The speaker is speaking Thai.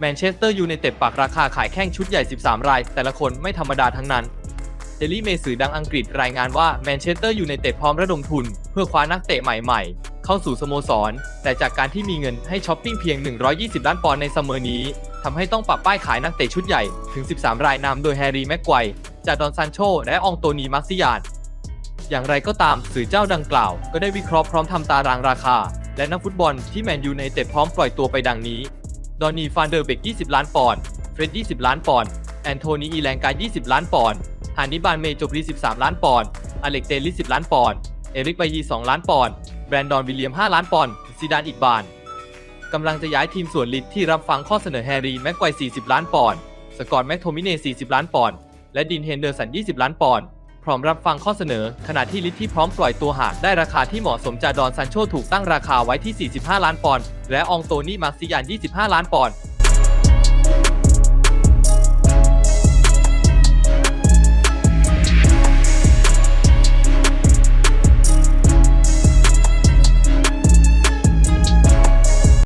แมนเชสเตอร์ยูไนเต็ดปักราคาขายแข้งชุดใหญ่ 13 ราย แต่ละคนไม่ธรรมดาทั้งนั้นเดลี่เมสื่อดังอังกฤษรายงานว่าแมนเชสเตอร์ยูไนเต็ดพร้อมระดมทุน เพื่อคว้านักเตะใหม่ๆ เข้าสู่สโมสร แต่จากการที่มีเงินให้ช้อปปิ้งเพียง 120 ล้านปอนด์ในซัมเมอร์นี้ทำให้ต้องปรับป้ายขายนักเตะชุดใหญ่ถึง 13 รายนำโดยแฮร์รี่แม็กไกวจาดอนซานโช และอองโตนีมาร์ซิยาน อย่างไรก็ตามสื่อเจ้าดังกล่าว ก็ได้วิเคราะห์พร้อมทำตารางราคา และนักฟุตบอลที่แมนยูไนเต็ดพร้อมปล่อยตัวไปดังนี้ ดอนนีฟานเดอร์เบก 20 ล้านปอนด์ เฟร็ด20 ล้านปอนด์ แอนโทนี อีแลงกา 20 ล้านปอนด์ ฮานิบาล เมโจบรี 13 ล้านปอนด์ อเล็กเตลิส 10 ล้านปอนด์ เอริกบายี 2 ล้านปอนด์ แบรนดอน วิลเลียม 5 ล้านปอนด์ซิดาน อีกบาน กำลังจะย้ายทีมส่วนลิดที่รับฟังข้อเสนอแฮร์รี่ แม็กไกวร์40 ล้านปอนด์ สกอตแม็กโทมิเน่ 40 ล้านปอนด์ และดิน เฮนเดอร์สัน 20 ล้านปอนด์ พร้อมรับฟังข้อเสนอ ขณะที่ลิทที่พร้อมปล่อยตัวหากได้ราคาที่เหมาะสมจาดอนซันโชถูกตั้งราคาไว้ที่ 45 ล้านปอนด์และองโตนี่มาร์ซิยาน 25 ล้านปอนด์